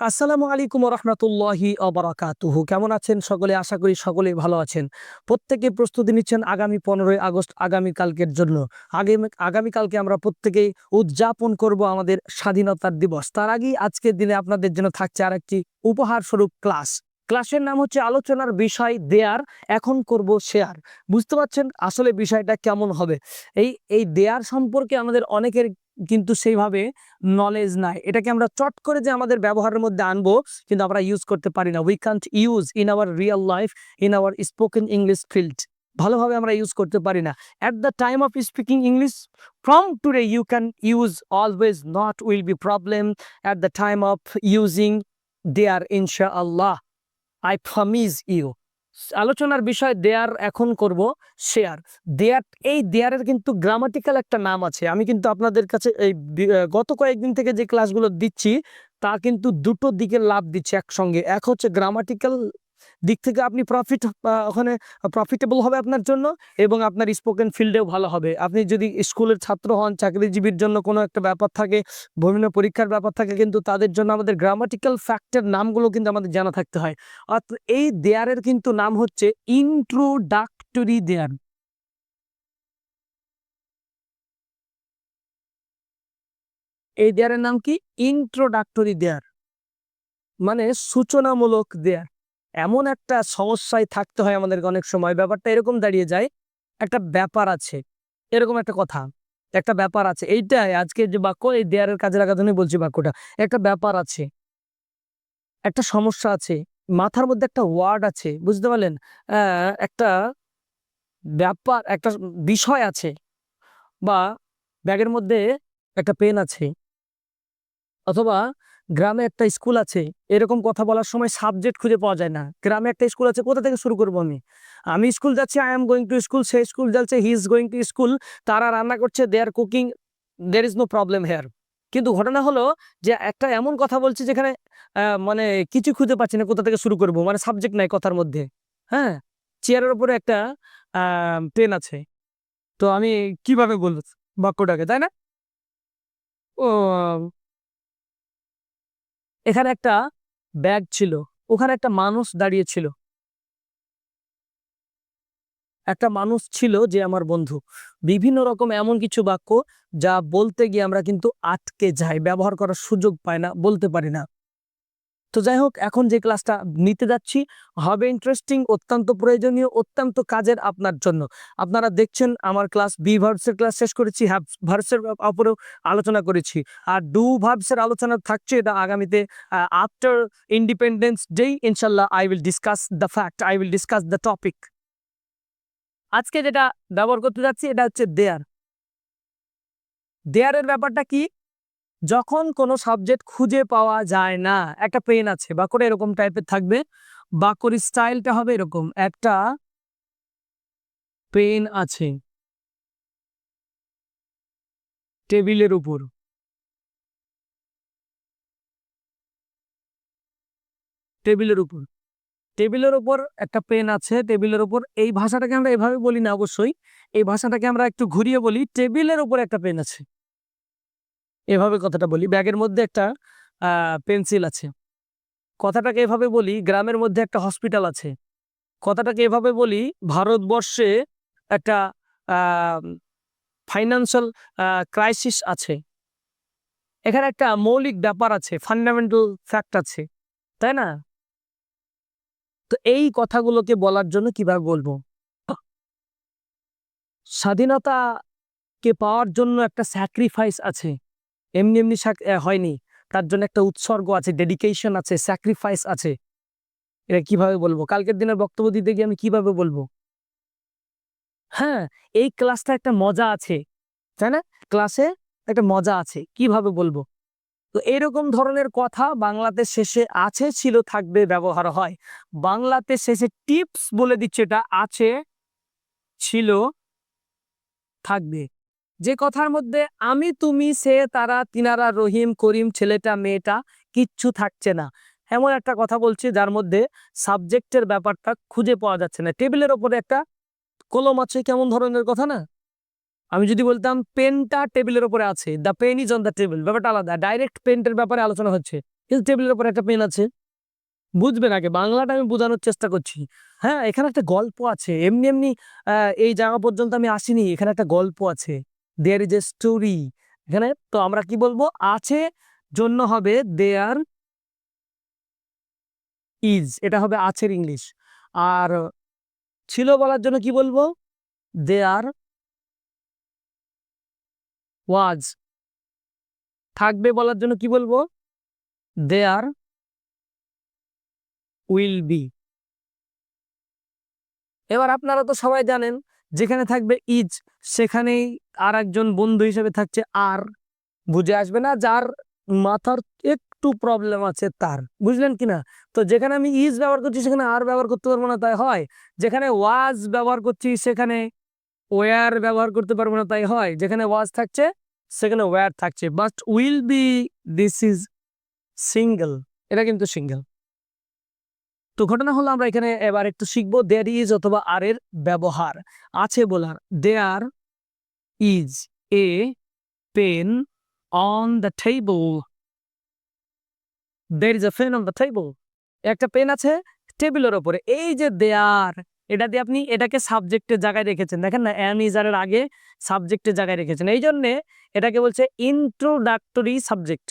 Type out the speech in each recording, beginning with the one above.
আসসালামু আলাইকুম রহমতুল্লাহি অবরাকাতুহু কেমন আছেন সকলে? আশা করি সকলেই ভালো আছেন। প্রত্যেকে প্রস্তুতি নিচ্ছেন আগামী পনেরোই আগস্ট আগামীকালকের জন্য। আগামী আগামীকালকে আমরা প্রত্যেকেই উদযাপন করব আমাদের স্বাধীনতার দিবস। তার আগেই আজকের দিনে আপনাদের জন্য থাকছে আর একটি উপহার স্বরূপ ক্লাস। ক্লাসের নাম হচ্ছে আলোচনার বিষয় দেয়ার, এখন করব শেয়ার। বুঝতে পারছেন আসলে বিষয়টা কেমন হবে? এই এই দেয়ার সম্পর্কে আমাদের অনেকের কিন্তু সেইভাবে নলেজ নাই। এটাকে আমরা চট করে যে আমাদের ব্যবহারের মধ্যে আনব, কিন্তু আমরা ইউজ করতে পারি না। We can't use in our real life in our spoken English field ভালোভাবে আমরা ইউজ করতে পারি না। At the time of speaking English from today you can use always not will be problem at the time of using there ইনশা আল্লাহ I promise you আলোচনার বিষয় দেয়ার এখন করব শেয়ার। দেয়ার, এই দেয়ারের কিন্তু গ্রামাটিক্যাল একটা নাম আছে। আমি কিন্তু আপনাদের কাছে এই গত কয়েকদিন থেকে যে ক্লাসগুলো দিচ্ছি, তা কিন্তু দুটো দিকে লাভ দিচ্ছে একসঙ্গে। এক হচ্ছে গ্রামাটিক্যাল দিক থেকে আপনি প্রফিট ওখানে প্রফিটেবল হবে আপনার জন্য এবং আপনার স্পোকেন ফিল্ডেও ভালো হবে। আপনি যদি স্কুলের ছাত্র হন, চাকরিজীবীর জন্য কোনো একটা ব্যাপার থাকে, বিভিন্ন পরীক্ষার ব্যাপার থাকে, কিন্তু তাদের জন্য আমাদের গ্রামাটিক্যাল ফ্যাক্টের নামগুলো কিন্তু আমাদের জানা থাকতে হয়। অর্থাৎ এই দেয়ারের কিন্তু নাম হচ্ছে ইন্ট্রোডাক্টরি দেয়ার। এই দেয়ারের নাম কি? Introductory there. মানে সূচনামূলক দেয়ার। এমন একটা সমস্যায় থাকতে হয় আমাদেরকে অনেক সময়। ব্যাপারটা এরকম দাঁড়িয়ে যায়, একটা ব্যাপার আছে, এরকম একটা কথা, একটা ব্যাপার আছে, এইটাই আজকে যে বাক্য, এই দেয়ারের কাজে লাগাতে আমি বলছি বাক্যটা, একটা ব্যাপার আছে, একটা সমস্যা আছে, মাথার মধ্যে একটা ওয়ার্ড আছে, বুঝতে পারলেন? একটা ব্যাপার, একটা বিষয় আছে, বা ব্যাগের মধ্যে একটা পেন আছে, অথবা গ্রামে একটা স্কুল আছে, এরকম কথা বলার সময় সাবজেক্ট খুঁজে পাওয়া যায় না। গ্রামে একটা স্কুল আছে, কোথা থেকে শুরু করব আমি? আমি স্কুল যাচ্ছি I am going to school say school যাচ্ছে he is going to school তারা রান্না করছে they are cooking there is no problem here কিন্তু ঘটনা হলো যে একটা এমন কথা বলছি যেখানে মানে কিছু খুঁজে পাচ্ছি না কোথা থেকে শুরু করব মানে সাবজেক্ট নাই কথার মধ্যে। হ্যাঁ? চেয়ারের ওপরে একটা পেন আছে। তো আমি কীভাবে বলব বাক্যটাকে, তাই না? ও এখানে একটা ব্যাগ ছিল, ওখানে একটা মানুষ দাঁড়িয়ে ছিল। একটা মানুষ ছিল যে আমার বন্ধু। বিভিন্ন রকম এমন কিছু বাক্য যা বলতে গিয়ে আমরা কিন্তু আটকে যাই, ব্যবহার করার সুযোগ পাই না, বলতে পারি না। তো যাই হোক, এখন যে ক্লাসটা নিতে যাচ্ছি, হবে ইন্টারেস্টিং অত্যন্ত প্রয়োজনীয়, অত্যন্ত কাজের আপনার জন্য। আপনারা দেখছেন আমার ক্লাস বি ভার্বসের ক্লাস শেষ করেছি হ্যাভ ভার্বসের উপরেও আলোচনা করেছি। আর ডু ভার্বসের আলোচনা থাকছে, এটা আগামীতে আফটার ইন্ডিপেন্ডেন্স ডে ইনশাল্লাহ I will discuss the fact I will discuss the topic আজকে যেটা ব্যবহার করতে যাচ্ছি, এটা হচ্ছে দেয়ার দেয়ারের ব্যাপারটা কি? যখন কোনো সাবজেক্ট খুঁজে পাওয়া যায় না, একটা পেন আছে বা করে এরকম টাইপের থাকবে বাক্যর স্টাইলটা হবে এরকম, একটা পেন আছে। টেবিলের উপর। টেবিলের উপর। টেবিলের উপর একটা পেন আছে, টেবিলের উপর, এই ভাষাটাকে আমরা এভাবে বলি না অবশ্যই, এই ভাষাটাকে আমরা একটু ঘুরিয়ে বলি, টেবিলের উপর একটা পেন আছে। এভাবে কথাটা বলি। ব্যাগের মধ্যে একটা পেন্সিল আছে। কথাটাকে এভাবে বলি, গ্রামের মধ্যে একটা হসপিটাল আছে। কথাটাকে এভাবে বলি, ভারতবর্ষে একটা ফাইন্যান্সিয়াল ক্রাইসিস আছে। এখানে একটা মৌলিক ব্যাপার আছে, ফান্ডামেন্টাল ফ্যাক্ট আছে। তাই না? তো এই কথাগুলোকে বলার জন্য কীভাবে বলব? স্বাধীনতাকে পাওয়ার জন্য একটা স্যাক্রিফাইস আছে। এমনি এমনি হয়নি। তার জন্য একটা উৎসর্গ আছে ডেডিকেশন আছে স্যাক্রিফাইস আছে। এটা কীভাবে বলব? কালকের দিনের বক্তব্য দিতে গিয়ে আমি কীভাবে বলব? হ্যাঁ এই ক্লাসটা একটা মজা আছে, তাই না? ক্লাসে একটা মজা আছে, কীভাবে বলব? তো এরকম ধরনের কথা বাংলাতে শেষে আছে, ছিল, থাকবে, ব্যবহার হয়। বাংলাতে শেষে টিপস বলে দিচ্ছে, এটা আছে, ছিল, থাকবে। যে কথার মধ্যে, আমি, তুমি, সে, তারা, তিনারা, রহিম, করিম, ছেলেটা, মেয়েটা, কিচ্ছু থাকছে না। এমন একটা কথা বলছি যার মধ্যে সাবজেক্টের ব্যাপারটা খুঁজে পাওয়া যাচ্ছে না। টেবিলের ওপরে একটা কলম আছে, কেমন ধরনের কথা না? আমি যদি বলতাম, পেনটা টেবিলের ওপরে আছে the pen is on the table ব্যাপারটা আলাদা ডাইরেক্ট পেন্টের ব্যাপারে আলোচনা হচ্ছে। কিন্তু টেবিলের ওপরে একটা পেন আছে। বুঝবেন আগে, বাংলাটা আমি বোঝানোর চেষ্টা করছি। হ্যাঁ এখানে একটা গল্প আছে, এমনি এমনি এই জায়গা পর্যন্ত আমি আসিনি, এখানে একটা গল্প আছে। দেয়ার ইজ এ স্টোরি এখানে তো আমরা কি বলব? আছে, জন্য হবে দেয়ার ইজ এটা হবে আছের ইংলিশ। আর ছিল বলার জন্য কি বলব? দেয়ার ওয়াজ থাকবে বলার জন্য কি বলব? দেয়ার উইল বি এবার আপনারা তো সবাই জানেন যেখানে থাকবে ইজ, সেখানেই আর একজন বন্ধু হিসেবে থাকছে আর। বুঝে আসবে না যার মাথার একটু প্রবলেম আছে তার, বুঝলেন কি না তো যেখানে আমি ইজ ব্যবহার করছি, সেখানে আর ব্যবহার করতে পারব না, তাই হয়। যেখানে ওয়াজ ব্যবহার করছি, সেখানে ওয়ার ব্যবহার করতে পারব না, তাই হয়। যেখানে ওয়াজ থাকছে, সেখানে ওয়ার থাকছে। But will be this is single এটা কিন্তু সিঙ্গেল তো ঘটনা হলো আমরা এখানে এবার একটু শিখব দেয়ার ইজ অথবা আর এর ব্যবহার। আছে বলার there is a pen on the table there is a pen on the table একটা পেন আছে টেবিলের ওপরে। এই যে দেয়ার এটা দিয়ে আপনি এটাকে সাবজেক্টের জায়গায় রেখেছেন। দেখেন না অ্যান ইজারের আগে সাবজেক্টের জায়গায় রেখেছেন। এই জন্যে এটাকে বলছে ইন্ট্রোডাক্টরি সাবজেক্ট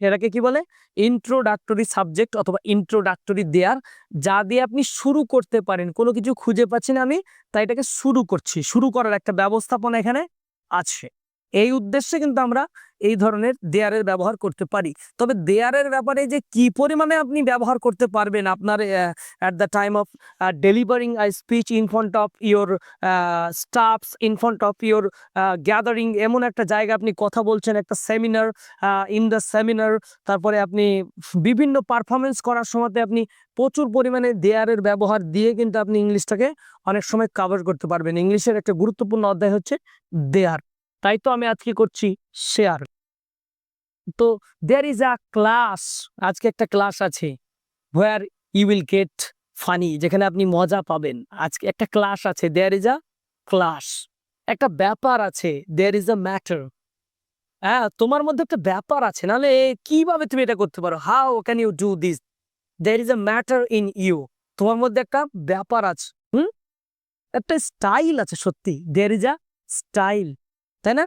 এটাকে কি বলে? ইন্ট্রোডাক্টরি সাবজেক্ট অথবা ইন্ট্রোডাক্টরি দেয়ার, যা দিয়ে আপনি শুরু করতে পারেন। কোনো কিছু খুঁজে পাচ্ছি না আমি, তাই এটাকে শুরু করছি। শুরু করার একটা ব্যবস্থাপনা এখানে আছে। এই উদ্দেশ্যে কিন্তু আমরা এই ধরনের দেয়ারের ব্যবহার করতে পারি। তবে দেয়ারের ব্যাপারে যে কি পরিমাণে আপনি ব্যবহার করতে পারবেন আপনার at the time of delivering I speech in front of your staffs in front of your gathering এমন একটা জায়গা আপনি কথা বলছেন, একটা সেমিনার ইন দ্য সেমিনার তারপরে আপনি বিভিন্ন পারফরমেন্স করার সময়তে আপনি প্রচুর পরিমাণে দেয়ারের ব্যবহার দিয়ে কিন্তু আপনি ইংলিশটাকে অনেক সময় কাভার করতে পারবেন। ইংলিশের একটা গুরুত্বপূর্ণ অধ্যায় হচ্ছে দেয়ার। তাই তো আমি আজকে করছি শেয়ার তো দেয়ার ইজ আ ক্লাস আজকে একটা ক্লাস আছে where you will get funny যেখানে আপনি মজা পাবেন। আজকে একটা ক্লাস আছে দেয়ার ইজ আ ক্লাস একটা ব্যাপার আছে দেয়ার ইজ আ ম্যাটার হ্যাঁ তোমার মধ্যে একটা ব্যাপার আছে, নাহলে কীভাবে তুমি এটা করতে পারো? How can you do this there is a matter in you তোমার মধ্যে একটা ব্যাপার আছে, হুম? একটা স্টাইল আছে, সত্যি। দেয়ার ইজ আ স্টাইল তাই না?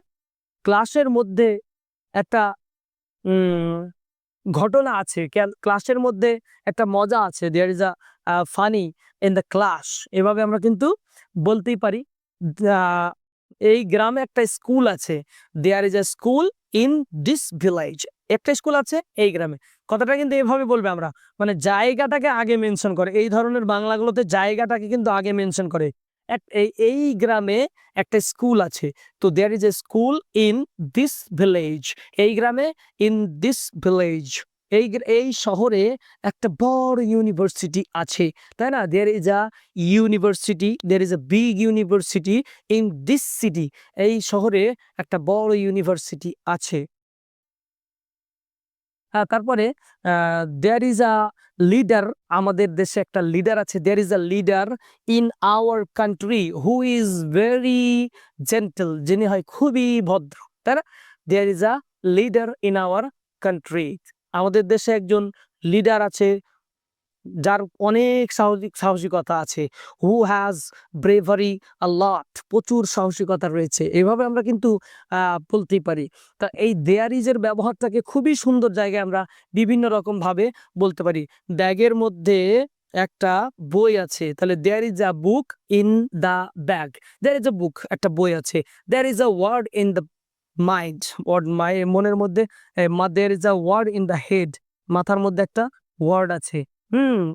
ক্লাসের মধ্যে একটা ঘটনা আছে। ক্লাসের মধ্যে একটা মজা আছে। There is a funny in the class এভাবে আমরা কিন্তু বলতেই পারি। এই গ্রামে একটা স্কুল আছে। There is a school in this village একটা স্কুল আছে এই গ্রামে। কথাটা কিন্তু এভাবে বলবে আমরা। মানে জায়গাটাকে আগে মেনশন করে। এই ধরনের বাংলাগুলোতে জায়গাটাকে কিন্তু আগে মেনশন করে। এই গ্রামে একটা স্কুল আছে। তো there is a school in this village এই গ্রামে ইন দিস ভিলেজ এই এই শহরে একটা বড় ইউনিভার্সিটি আছে। তাই না? There is a university there is a big university in this city এই শহরে একটা বড় ইউনিভার্সিটি আছে। তারপরে দেয়ার ইজ আ লিডার আমাদের দেশে একটা লিডার আছে। There is a leader in our country who is very gentle যিনি হয় খুবই ভদ্র, তাই না? There is a leader in our country আমাদের দেশে একজন লিডার আছে যার অনেক সাহসিক সাহসিকতা আছে। হু হ্যাজ ব্রেভারি লট প্রচুর সাহসিকতা রয়েছে। এভাবে আমরা কিন্তু বলতেই পারি। তা এই দেয়ার ইজের ব্যবহারটাকে খুবই সুন্দর জায়গায় আমরা বিভিন্ন রকম ভাবে বলতে পারি। ব্যাগের মধ্যে একটা বই আছে। তাহলে there is a book in the bag there is a book একটা বই আছে। There is a word in the mind word my মনের মধ্যে there is a word in the head মাথার মধ্যে একটা ওয়ার্ড আছে। হুম।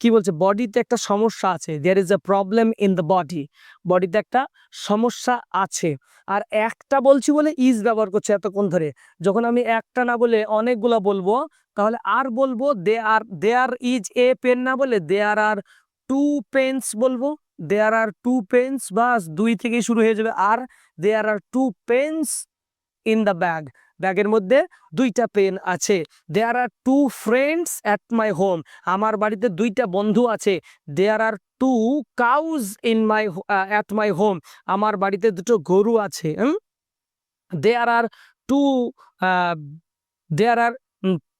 কি বলছে? বডিতে একটা সমস্যা আছে। There is a problem in the body বডিতে একটা সমস্যা আছে। আর একটা বলছি বলে ইজ ব্যবহার করছে এতক্ষণ ধরে। যখন আমি একটা না বলে অনেকগুলা বলব, তাহলে আর বলব দে আর দেয়ার ইজ এ পেন না বলে দেয়ার আর টু পেন্স বলব। দেয়ার আর টু পেন্স বাস দুই থেকেই শুরু হয়ে যাবে। আর there are two pens in the bag ব্যাগের মধ্যে দুইটা পেন আছে। There are two friends at my home আমার বাড়িতে দুইটা বন্ধু আছে। There are two cows in my at my home আমার বাড়িতে দুটো গরু আছে there are two there are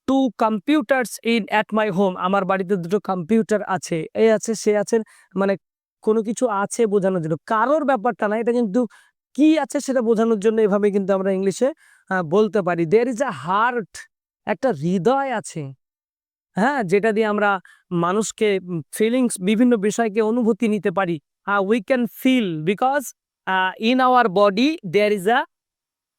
two computers in at my home আমার বাড়িতে দুটো কম্পিউটার আছে। এই আছে, সে আছে মানে কোনো কিছু আছে বোঝানোর জন্য। কারোর ব্যাপারটা না, এটা কিন্তু কি আছে সেটা বোঝানোর জন্য এভাবে কিন্তু আমরা ইংলিশে বলতে পারি। দের ইজ আ হার্ট একটা হৃদয় আছে হ্যাঁ যেটা দিয়ে আমরা মানুষকে ফিলিংস বিভিন্ন বিষয়কে অনুভূতি নিতে পারি। We can feel because in our body there is a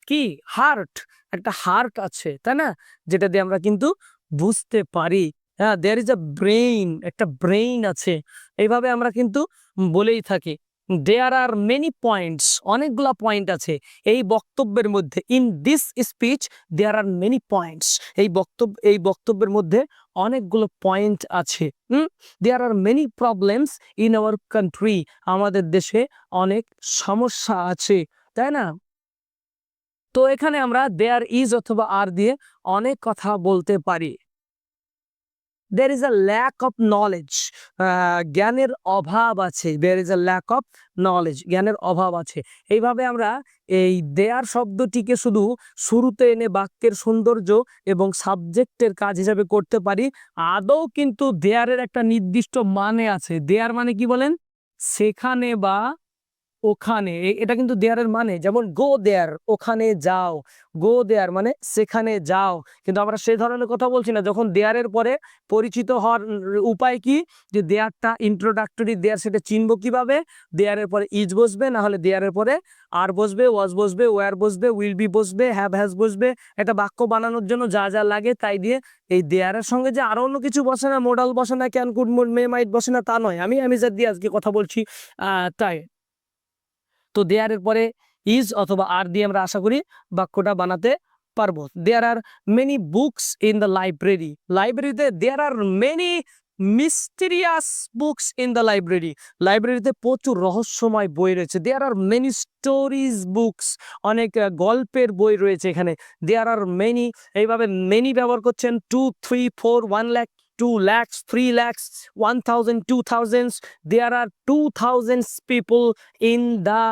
কি? হার্ট একটা হার্ট আছে, তাই না? যেটা দিয়ে আমরা কিন্তু বুঝতে পারি। হ্যাঁ দেয়ার ইজ আ ব্রেইন একটা ব্রেইন আছে। এইভাবে আমরা কিন্তু বলেই থাকি। দেয়ার আর মেনি পয়েন্টস অনেকগুলা পয়েন্ট আছে। এই বক্তব্যের মধ্যে in this speech there are many points এই বক্তব্য, এই বক্তব্যের মধ্যে অনেকগুলো পয়েন্ট আছে। There are many problems in our country আমাদের দেশে অনেক সমস্যা আছে, তাই না? তো এখানে আমরা দেয়ার ইজ অথবা আর দিয়ে অনেক কথা বলতে পারি। There is a lack of knowledge জ্ঞানের অভাব আছে। There is a lack of knowledge জ্ঞানের অভাব আছে। এইভাবে আমরা এই দেয়ার শব্দটিকে শুধু শুরুতে এনে বাক্যের সৌন্দর্য এবং সাবজেক্টের কাজ হিসাবে করতে পারি, আদৌ কিন্তু দেয়ারের একটা নির্দিষ্ট মানে আছে। দেয়ার মানে কি বলেন? সেখানে বা ওখানে এটা কিন্তু দেয়ারের মানে। যেমন গো দেয়ার ওখানে যাও। গো দেয়ার মানে সেখানে যাও। কিন্তু আমরা সেই ধরনের কথা বলছি না। যখন দেয়ারের পরে পরিচিত হওয়ার উপায় কি? যে দেয়ারটা ইন্ট্রোডাক্টরি দেয়ার সেটা চিনব কীভাবে? দেয়ারের পরে ইজ বসবে, না হলে দেয়ারের পরে আর বসবে ওয়াজ বসবে ওয়ার বসবে উইল বি বসবে হ্যাভ হ্যাজ বসবে। একটা বাক্য বানানোর জন্য যা যা লাগে তাই দিয়ে এই দেয়ারের সঙ্গে যে আরও অন্য কিছু বসে না মোডাল বসে না ক্যান কুড মে মাইট বসে না, তা নয়। আমি আমি যা দিয়ে আজকে কথা বলছি তাই। তো দেয়ারের পরে ইজ অথবা আর দিয়ে আমরা আশা করি বাক্যটা বানাতে পারব। There are many books in the library লাইব্রেরিতে there are many mysterious books in the library লাইব্রেরিতে প্রচুর রহস্যময় বই রয়েছে। There are many stories books অনেক গল্পের বই রয়েছে এখানে। দেয়ার আর মেনি এইভাবে মেনি ব্যবহার করছেন। Two three four one lakh two lakhs three lakhs one thousand two thousands there are two thousands people in the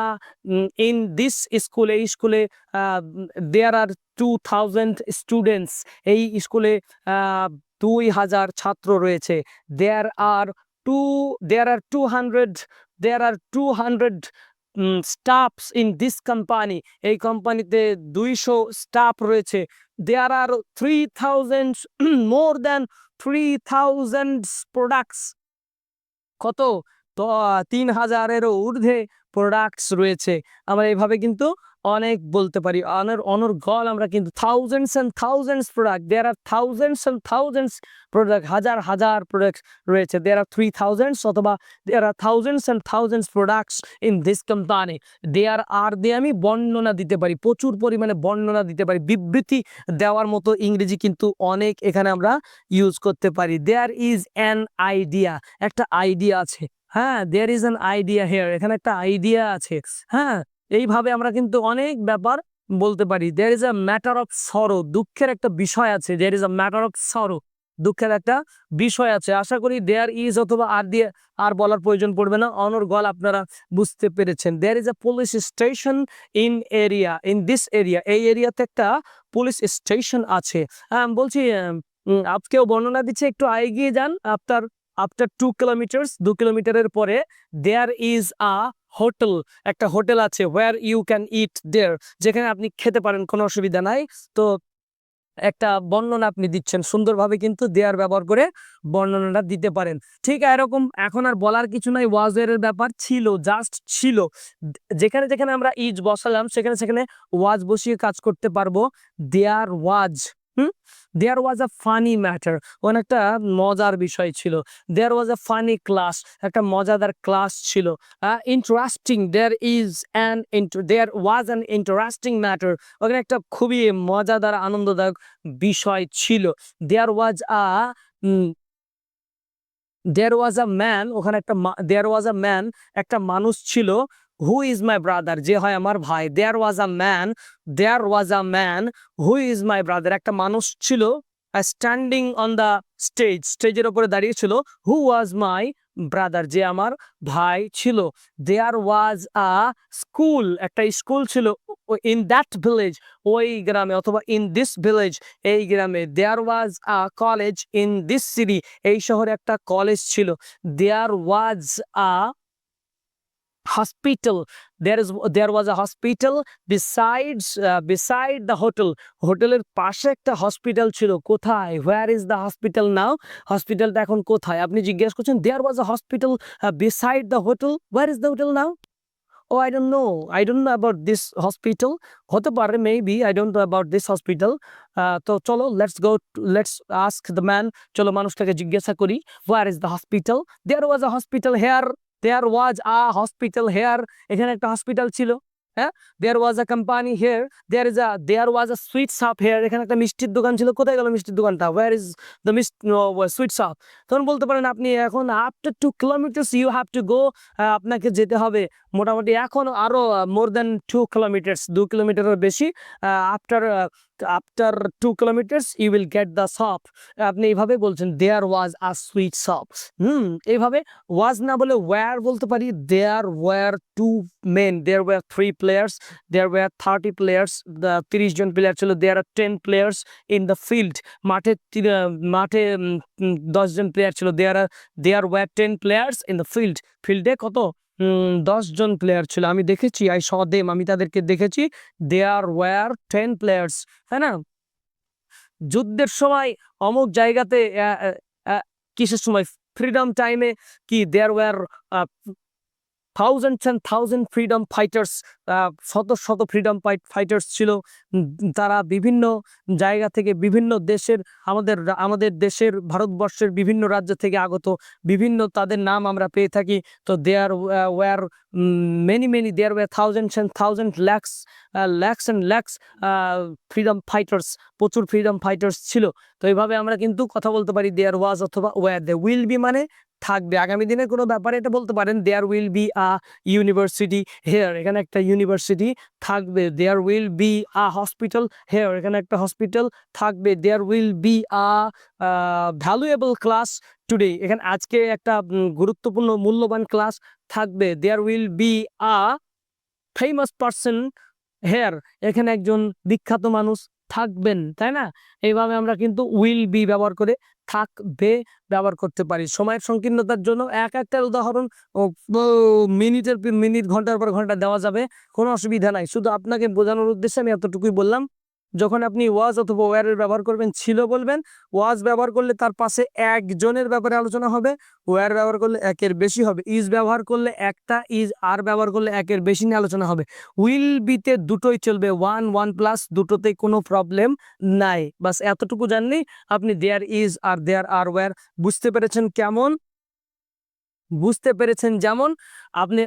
in this স্কুলে এই স্কুলে দেয়ার টু থাউজেন্ড স্টুডেন্টস এই স্কুলে দুই হাজার ছাত্র রয়েছে। There are two there are two hundred there are two hundred staffs in this company এই কোম্পানিতে দুইশো স্টাফ রয়েছে। There are three thousand more than three thousand products কত? তিন হাজারেরও ঊর্ধ্বে প্রোডাক্টস রয়েছে। আমরা এভাবে কিন্তু অনেক বলতে পারি। অনর অনর গল আমরা কিন্তু thousands and thousands product there are thousands and thousands product হাজার হাজার প্রোডাক্ট রয়েছে। দেয়ার আর থ্রি থাউজেন্ডস অথবা there are thousands and thousands products in this company there are দিয়ে আমি বর্ণনা দিতে পারি, প্রচুর পরিমাণে বর্ণনা দিতে পারি। বিবৃতি দেওয়ার মতো ইংরেজি কিন্তু অনেক এখানে আমরা ইউজ করতে পারি। দেয়ার ইজ অ্যান আইডিয়া একটা আইডিয়া আছে। হ্যাঁ there is an idea here এখানে একটা আইডিয়া আছে। হ্যাঁ। এইভাবে আমরা কিন্তু অনেক ব্যাপার বলতে পারি। There is a matter of sorrow দুঃখের একটা বিষয় আছে। There is a matter of sorrow দুঃখের একটা বিষয় আছে। আশা করি দেয়ার ইজ অথবা আর দিয়ে আর বলার প্রয়োজন পড়বে না। অনর গল আপনারা বুঝতে পেরেছেন। There is a police station in area in this area এই এরিয়াতে একটা পুলিশ স্টেশন আছে। হ্যাঁ বলছি আহ, উম, আপ কেউ বর্ণনা দিচ্ছে একটু এগিয়ে যান। আপনার আফটার টু কিলোমিটার্স দু কিলোমিটারের পরে দেয়ার ইজ আ হোটেল, একটা হোটেল আছে where you can eat there যেখানে আপনি খেতে পারেন, কোনো অসুবিধা নাই। তো একটা বর্ণনা আপনি দিচ্ছেন, সুন্দরভাবে কিন্তু দেয়ার ব্যবহার করে বর্ণনাটা দিতে পারেন। ঠিক এরকম এখন আর বলার কিছু নাই, ওয়াজের ব্যাপার ছিল জাস্ট ছিল। যেখানে যেখানে আমরা ইজ বসালাম, সেখানে সেখানে ওয়াজ বসিয়ে কাজ করতে পারব, দেয়ার ওয়াজ। হুম? দেয়ার ওয়াজ আ ফানি ম্যাটার ওখানে একটা মজার বিষয় ছিল। There was a funny class একটা মজাদার ক্লাস ছিল। Interesting there is an there was an interesting matter ওখানে একটা খুবই মজাদার, আনন্দদায়ক বিষয় ছিল। There was a there was a man ওখানে একটা দেয়ার ওয়াজ আ ম্যান একটা মানুষ ছিল। হু ইজ মাই ব্রাদার যে হয় আমার ভাই। There was a man there was a man who is my brother একটা মানুষ ছিল স্ট্যান্ডিং অন দ্য স্টেজ স্টেজের ওপরে দাঁড়িয়ে ছিল। হু ওয়াজ মাই ব্রাদার যে আমার ভাই ছিল। দেয়ার ওয়াজ আ স্কুল একটা স্কুল ছিল ইন দ্যাট ভিলেজ ওই গ্রামে, অথবা ইন দিস ভিলেজ এই গ্রামে। There was a college in this city এই শহরে একটা কলেজ ছিল। There was a hospital. There is there was a hospital besides uh, beside the hotel. হোটেলের পাশে একটা হসপিটাল ছিল। কোথায়? Where is the hospital now হসপিটালটা এখন কোথায়? আপনি জিজ্ঞেস করছেন there was a hospital beside the hotel where is the hotel now oh I don't know I don't know about this hospital হতে পারে maybe I don't know about this hospital তো চলো let's go let's ask the man চলো মানুষটাকে জিজ্ঞাসা করি where is the hospital there was a hospital here there was a hospital here এখানে একটা হসপিটাল ছিল হ্যাঁ? There was a company here there is a there was a sweet shop here এখানে একটা মিষ্টির দোকান ছিল। কোথায় গেল মিষ্টির দোকানটা? Where is the sweet shop তখন বলতে পারেন আপনি, এখন after two kilometres you have to go আপনাকে যেতে হবে। মোটামুটি এখন আরও মোর দেন টু কিলোমিটার্স দু কিলোমিটারের বেশি after after two kilometres you will get the shop আপনি এইভাবে বলছেন দেয়ার ওয়াজ আ সুইট শপ হুম, এইভাবে ওয়াজ না বলে ওয়ার বলতে পারি there were two men there were three players there were thirty players তিরিশ জন প্লেয়ার ছিল there are ten players in the field মাঠে মাঠে দশজন প্লেয়ার ছিল there are there were ten players in the field ফিল্ডে কত? জন প্লেয়ার ছিল। আমি দেখেছি, আই সদেম দেম, আমি তাদেরকে দেখেছি। They are were ten players তাই না? যুদ্ধের সময় অমুক জায়গাতে কিসের সময়? ফ্রিডম টাইমে কি? There were thousand and thousand freedom fighters শত শত ফ্রিডম ফাইটার্স ছিল। তারা বিভিন্ন জায়গা থেকে বিভিন্ন দেশের, আমাদের আমাদের দেশের, ভারতবর্ষের বিভিন্ন রাজ্য থেকে আগত, বিভিন্ন তাদের নাম আমরা পেয়ে থাকি। তো there were many many there were thousands and thousand lakhs lakhs and lakhs freedom fighters প্রচুর ফ্রিডম ফাইটার্স ছিল। তো এইভাবে আমরা কিন্তু কথা বলতে পারি দেয়ার ওয়াজ অথবা ওয়ার দে উইল বি মানে থাকবে। আগামী দিনের কোনো ব্যাপারে এটা বলতে পারেন there will be a university here এখানে একটা ইউনিভার্সিটি থাকবে। There will be a hospital here এখানে একটা হসপিটাল থাকবে। There will be a valuable class today এখানে আজকে একটা গুরুত্বপূর্ণ, মূল্যবান ক্লাস থাকবে। There will be a famous person here এখানে একজন বিখ্যাত মানুষ থাকবেন, তাই না? এইভাবে আমরা কিন্তু উইল বি ব্যবহার করে থাকবে ব্যবহার করতে পারি। সময়ের সংকীর্ণতার জন্য এক একটার উদাহরণ মিনিটের মিনিট, ঘণ্টার পর ঘণ্টা দেওয়া যাবে, কোনো অসুবিধা নাই। শুধু আপনাকে বোঝানোর উদ্দেশ্যে আমি এতটুকুই বললাম। যখন আপনি ওয়াজ অথবা ওয়ারের ব্যবহার করবেন, ছিল বলবেন, ওয়াজ ব্যবহার করলে তার পাশে একজনের ব্যাপারে আলোচনা হবে ওয়ার ব্যবহার করলে একের বেশি হবে, ইজ ব্যবহার করলে একটা, ইজ আর ব্যবহার করলে একের বেশি নিয়ে আলোচনা হবে। উইল বিতে দুটোই চলবে, ওয়ান ওয়ান প্লাস দুটোতেই কোনো প্রবলেম নাই। বাস এতটুকু জানলেই আপনি there is R there R war বুঝতে পেরেছেন কেমন? বুঝতে পেরেছেন যেমন, আপনি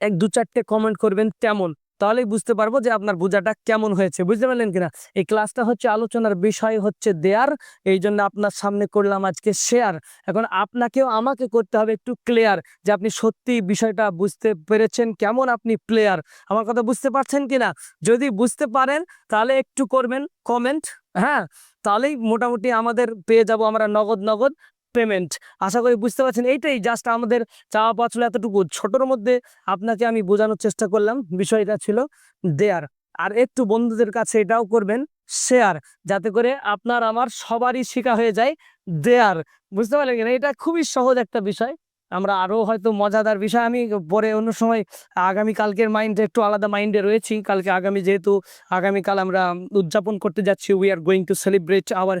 এক দু চারটে কমেন্ট করবেন তেমন। তাহলেই বুঝতে পারব যে আপনার বোঝাটা কেমন হয়েছে। বুঝতে পারলেন কিনা? এই ক্লাসটা হচ্ছে আলোচনার বিষয় হচ্ছে দেয়ার। এই জন্য আপনার সামনে করলাম আজকে শেয়ার এখন আপনাকেও আমাকে করতে হবে একটু ক্লিয়ার যে আপনি সত্যি বিষয়টা বুঝতে পেরেছেন, কেমন আপনি প্লেয়ার আমার কথা বুঝতে পারছেন কিনা? যদি বুঝতে পারেন, তাহলে একটু করবেন কমেন্ট হ্যাঁ? তাহলেই মোটামুটি আমাদের পেয়ে যাব আমরা নগদ নগদ পেমেন্ট আশা করি বুঝতে পারছেন, এইটাই জাস্ট আমাদের চাওয়া পাওয়া ছিল এতটুকু। ছোটোর মধ্যে আপনাকে আমি বোঝানোর চেষ্টা করলাম, বিষয়টা ছিল দেয়ার। আর একটু বন্ধুদের কাছে এটাও করবেন শেয়ার যাতে করে আপনার আমার সবারই শিকা হয়ে যায় দেয়ার। বুঝতে পারলেন এটা খুবই সহজ একটা বিষয়। আমরা আরও হয়তো মজাদার বিষয় আমি পরে অন্য সময় আগামী কালকের মাইন্ডে একটু আলাদা মাইন্ডে রয়েছি। কালকে আগামী যেহেতু আগামীকাল আমরা উদযাপন করতে যাচ্ছি we are going to celebrate our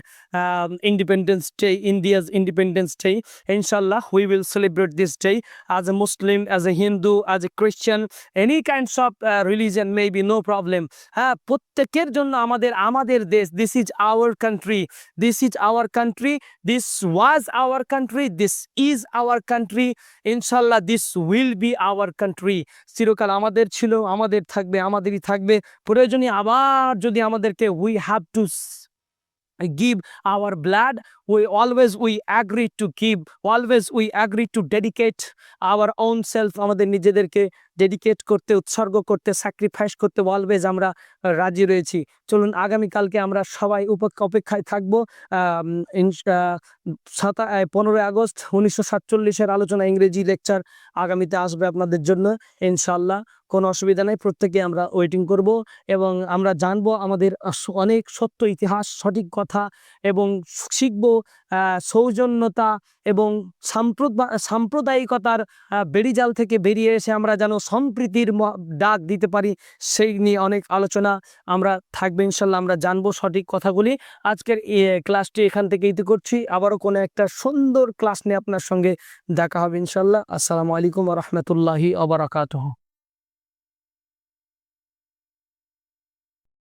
independence day India's independence day ইনশাল্লাহ we will celebrate this day as a Muslim as a Hindu as a Christian, any kinds of uh, may be no problem হ্যাঁ প্রত্যেকের জন্য আমাদের আমাদের দেশ this is our country this is our country this was our country this is our country ইনশাল্লাহ this will be our country চিরকাল আমাদের ছিল, আমাদের থাকবে, আমাদেরই থাকবে। প্রয়োজনে আবার যদি আমাদেরকে we have to give our blood we always, we agree to give. Always we agree to dedicate our own self, আমাদের নিজেদেরকে ডেডিকেট করতে, উৎসর্গ করতে স্যাক্রিফাইস করতে অলওয়েজ আমরা রাজি রয়েছি। চলুন, আগামীকালকে আমরা সবাই অপেক্ষায় থাকব। সাতা পনেরোই আগস্ট উনিশশো সাতচল্লিশের আলোচনা ইংরেজি লেকচার আগামীতে আসবে আপনাদের জন্য। ইনশাল্লাহ কোনো অসুবিধা নেই, প্রত্যেকে আমরা ওয়েটিং করব এবং আমরা জানব আমাদের অনেক সত্য ইতিহাস, সঠিক কথা এবং শিখব সৌজন্যতা এবং সাম্প্রদা- সাম্প্রদায়িকতার বেড়িজাল থেকে বেরিয়ে এসে আমরা যেন সম্প্রীতির ডাক দিতে পারি, সেই নিয়ে অনেক আলোচনা আমরা থাকবে ইনশাল্লাহ, আমরা জানব সঠিক কথাগুলি। আজকের ক্লাসটি এখান থেকে ইতি করছি। আবারও কোনো একটা সুন্দর ক্লাস নিয়ে আপনার সঙ্গে দেখা হবে ইনশাল্লাহ। আসসালামু আলাইকুম রহমতুল্লাহি আবরাকাতহ